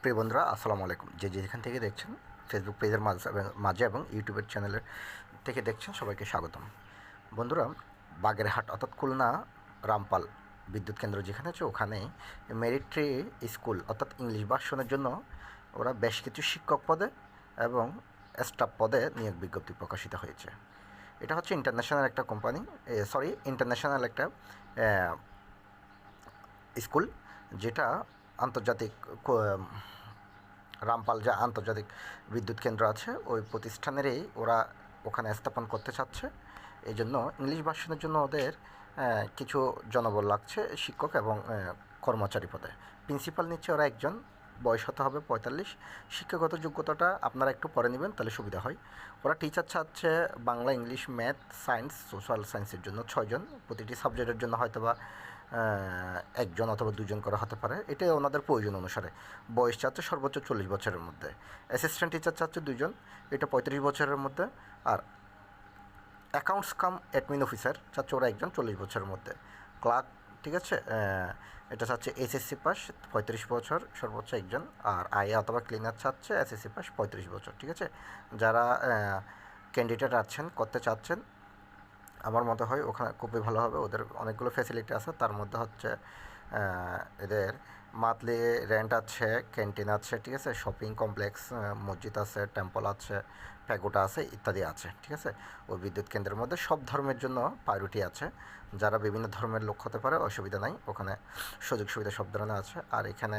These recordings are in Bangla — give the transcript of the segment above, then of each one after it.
প্রিয় বন্ধুরা, আসসালামু আলাইকুম। যে যেখান থেকে দেখছেন ফেসবুক পেজের মাঝে এবং- মাঝে এবং ইউটিউবের চ্যানেলের থেকে দেখছেন, সবাইকে স্বাগতম। বন্ধুরা, বাগেরহাট অর্থাৎ খুলনা, রামপাল বিদ্যুৎ কেন্দ্র যেখানে আছে, ওখানে মেরিট্রি স্কুল অর্থাৎ ইংলিশ ভার্সনের জন্য ওরা বেশ কিছু শিক্ষক পদে এবং স্টাফ পদে নিয়োগ বিজ্ঞপ্তি প্রকাশিত হয়েছে। এটা হচ্ছে ইন্টারন্যাশনাল একটা কোম্পানি সরি ইন্টারন্যাশনাল একটা স্কুল, যেটা আন্তর্জাতিক রামপাল যা আন্তর্জাতিক বিদ্যুৎ কেন্দ্র আছে, ওই প্রতিষ্ঠানেরই ওরা ওখানে স্থাপন করতে চাচ্ছে। এই জন্য ইংলিশ ভার্সনের জন্য ওদের কিছু জনবল লাগছে, শিক্ষক এবং কর্মচারী পদে। প্রিন্সিপাল নিচ্ছে ওরা একজন বয়স হতে হবে পঁয়তাল্লিশ। শিক্ষাগত যোগ্যতাটা আপনারা একটু পরে নেবেন, তাহলে সুবিধা হয়। ওরা টিচার চাচ্ছে Bangla, English math science social সায়েন্সের জন্য ছয়জন। প্রতিটি সাবজেক্টের জন্য হয়তো বা একজন অথবা দুজন করা হতে পারে। এটা ওনাদের প্রয়োজন অনুসারে। বয়স চাচ্ছে সর্বোচ্চ চল্লিশ বছরের মধ্যে। অ্যাসিস্ট্যান্ট টিচার চাচ্ছে দুজন এটা পঁয়ত্রিশ বছরের মধ্যে। আর অ্যাকাউন্টস কাম অ্যাডমিন অফিসার চাচ্ছে ওরা একজন চল্লিশ বছরের মধ্যে। ক্লার্ক ঠিক আছে? এটা চাচ্ছে এসএসসি পাস পঁয়ত্রিশ বছর সর্বোচ্চ একজন। আর আইএ অথবা ক্লিনার চাচ্ছে এসএসসি পাস পঁয়ত্রিশ বছর, ঠিক আছে? যারা ক্যান্ডিডেট আছেন, করতে চাচ্ছেন, আমার মতে হয় ওখানে খুবই ভালো হবে। ওদের অনেকগুলো ফ্যাসিলিটি আছে, তার মধ্যে হচ্ছে এদের মান্থলি রেন্ট আছে, ক্যান্টিন আছে, ঠিক আছে, শপিং কমপ্লেক্স মসজিদ আছে, টেম্পল আছে, প্যাগোটা আছে, ইত্যাদি আছে, ঠিক আছে। ওই বিদ্যুৎ কেন্দ্রের মধ্যে সব ধর্মের জন্য প্রায়োরিটি আছে। যারা বিভিন্ন ধর্মের লোক হতে পারে, অসুবিধা নাই, ওখানে সুযোগ সুবিধা সব ধরনের আছে। আর এখানে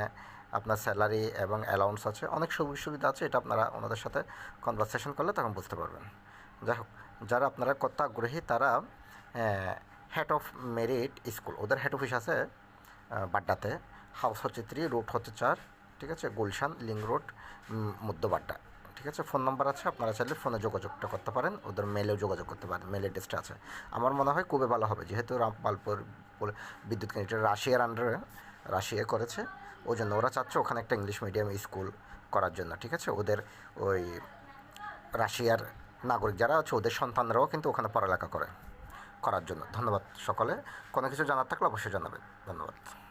আপনার স্যালারি এবং অ্যালাউন্স আছে, অনেক সুযোগ সুবিধা আছে, এটা আপনারা ওনাদের সাথে কনভারসেশন করলে তখন বুঝতে পারবেন। যাই হোক, যারা আপনারা কত আগ্রহী, তারা হেড অফ মেরিট স্কুল ওদের হেড অফিস আছে বাড্ডাতে। হাউস হচ্ছে থ্রি রুট হচ্ছে চার ঠিক আছে? গুলশান লিং রোড উম, মধ্য বাড্ডা ঠিক আছে? ফোন নাম্বার আছে আপনারা চাইলে ফোনে যোগাযোগটা করতে পারেন ওদের মেলেও যোগাযোগ করতে পারেন মেল অ্যাড্রেসটা আছে। আমার মনে হয় খুবই ভালো হবে যেহেতু রামপালপুর পল- বিদ্যুৎ কেন্দ্র রাশিয়ার আন্ডারে রাশিয়া করেছে ওই জন্য ওরা চাচ্ছে ওখানে একটা ইংলিশ মিডিয়াম স্কুল করার জন্য ঠিক আছে? ওদের ওই রাশিয়ার নাগরিক যারা আছে ওদের সন্তানরাও কিন্তু ওখানে পড়ালেখা করে করার জন্য। ধন্যবাদ সকলে। কোনো কিছু জানার থাকলে অবশ্যই জানাবেন। ধন্যবাদ।